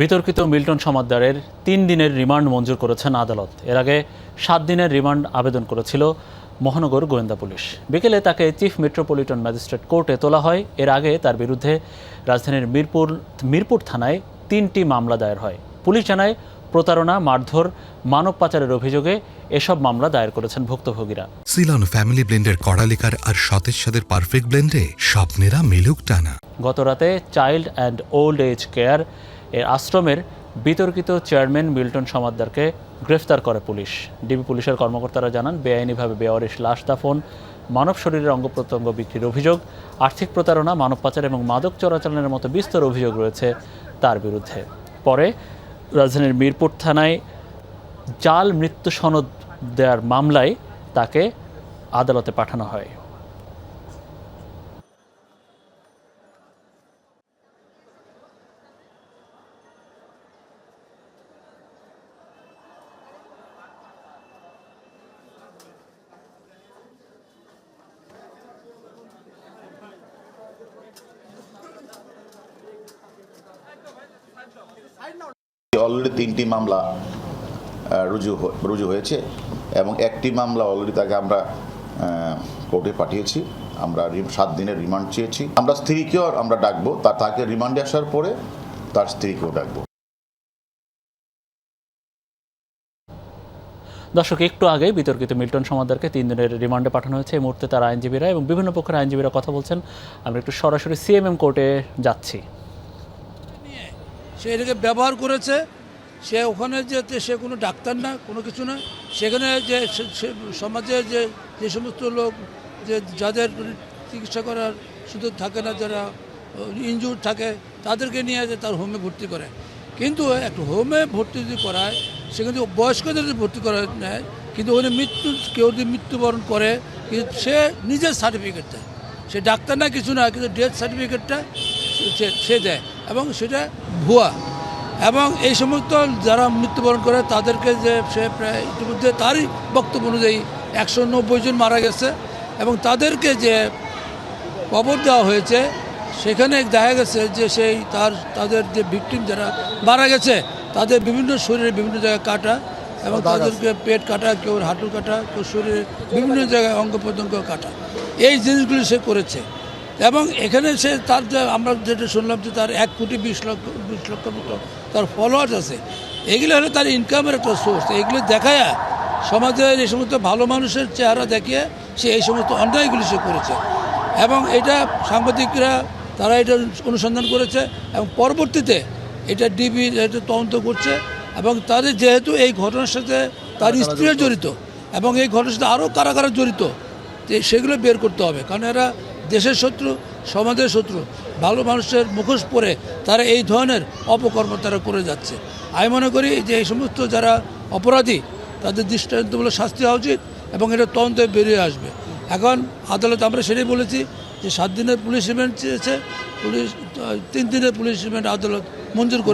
বিতর্কিত মিল্টন সমাদ্দারের তিন দিনের রিমান্ড মঞ্জুর করেছেন আদালত। এর আগে সাত দিনের রিমান্ড আবেদন করেছিল মহানগর গোয়েন্দা পুলিশ। বিকেলে তাকে চিফ মেট্রোপলিটন ম্যাজিস্ট্রেট কোর্টে তোলা হয়। এর আগে তার বিরুদ্ধে রাজধানীর মিরপুর মিরপুর থানায় তিনটি মামলা দায়ের হয়। পুলিশ জানায় প্রতারণা মারধর মানব পাচারের অভিযোগে এসব মামলা দায়ের করেছেন ভুক্তভোগীরা। সিলন ফ্যামিলি ব্লেন্ডের কড়ালিকার আর সতেজ সাদের পারফেক্ট ব্লেন্ডে স্বপ্নেরা মিলুক টানা। গতরাতে child and old age care এর আশ্রমের বিতর্কিত চেয়ারম্যান মিল্টন সমাদ্দারকে গ্রেফতার করে পুলিশ। ডিবি পুলিশের কর্মকর্তারা জানান, বেআইনিভাবে বেওয়ারিশ লাশ দাফন, মানব শরীরের অঙ্গ প্রত্যঙ্গ বিক্রির অভিযোগ, আর্থিক প্রতারণা, মানব পাচার এবং মাদক চোরাচালানের মতো বিস্তর অভিযোগ রয়েছে তার বিরুদ্ধে। পরে রাজধানীর মিরপুর থানায় জাল মৃত্যু সনদ দেওয়ার মামলায় তাকে আদালতে পাঠানো হয়। অলরেডি তিনটি মামলা রুজু রুজু হয়েছে এবং একটি মামলা অলরেডি তাকে আমরা কোর্টে পাঠিয়েছি। আমরা সাত দিনের রিমান্ড চেয়েছি। আমরা স্ত্রীকেও আমরা ডাকবো। তা, তাকে রিমান্ডে আসার পরে তার স্ত্রীকেও ডাকবো। দর্শক, একটু আগে বিতর্কিত মিল্টন সমাদারকে তিন দিনের রিমান্ডে পাঠানো হয়েছে। এই মুহূর্তে তার আইনজীবীরা এবং বিভিন্ন পক্ষের আইনজীবীরা কথা বলছেন। আমরা একটু সরাসরি সিএমএম কোর্টে যাচ্ছি। সে এটাকে ব্যবহার করেছে, সে ওখানে যে সে কোনো ডাক্তার না, কোনো কিছু না, সেখানে যে সমাজে যে যে সমস্ত লোক, যে যাদের চিকিৎসা করার সুযোগ থাকে না, যারা ইনজুর থাকে, তাদেরকে নিয়ে যে তার হোমে ভর্তি করে। কিন্তু একটা হোমে ভর্তি যদি করায় সেখানে বয়স্কদের যদি ভর্তি করা নেয়, কিন্তু ওখানে মৃত্যু, কেউ যদি মৃত্যুবরণ করে, কিন্তু সে নিজের সার্টিফিকেট দেয়। সে ডাক্তার না, কিছু না, কিন্তু ডেথ সার্টিফিকেটটা সে দেয়। এবং সেটা ভুয়া। এবং এই সমস্ত যারা মৃত্যুবরণ করে তাদেরকে যে সে প্রায় ইতিমধ্যে তারই বক্তব্য অনুযায়ী একশো নব্বই জন মারা গেছে এবং তাদেরকে যে কবর দেওয়া হয়েছে সেখানে দেখা গেছে যে সেই তার তাদের যে ভিকটিম যারা মারা গেছে তাদের বিভিন্ন শরীরে বিভিন্ন জায়গায় কাটা এবং তাদেরকে পেট কাটা কেউ হাঁটু কাটা কেউ শরীরে বিভিন্ন জায়গায় অঙ্গ প্রত্যঙ্গ কাটা। এই জিনিসগুলি সে করেছে। এবং এখানে সে তার আমরা যেটা শুনলাম যে তার এক কোটি বিশ লক্ষ বিশ লক্ষ মতো তার ফলোয়ার্স আছে। এগুলো হলো তার ইনকামের একটা সোর্স এগুলো দেখায় সমাজের এই সমস্ত ভালো মানুষের চেহারা দেখিয়ে সে এই সমস্ত অন্যায়গুলি সে করেছে। এবং এটা সাংবাদিকরা তারা এটা অনুসন্ধান করেছে এবং পরবর্তীতে এটা ডিবি এটা তদন্ত করছে এবং তাদের যেহেতু এই ঘটনার সাথে তার স্ত্রীও জড়িত। এবং এই ঘটনার সাথে আরও কারা কারা জড়িত যে সেগুলো বের করতে হবে। কারণ এরা দেশের শত্রু, সমাজের শত্রু, ভালো মানুষের মুখোশ পরে তারা এই ধরনের অপকর্ম তারা করে যাচ্ছে। আমি মনে করি যে এই সমস্ত যারা অপরাধী, তাদের দৃষ্টান্তমূলক শাস্তি হওয়া উচিত এবং এটা তদন্তে বেরিয়ে আসবে। এখন আদালত আমরা সেটাই বলেছি যে সাত দিনের পুলিশ রিমান্ড চেয়েছে, পুলিশ, তিন দিনের পুলিশ রিমান্ড আদালত মঞ্জুর করে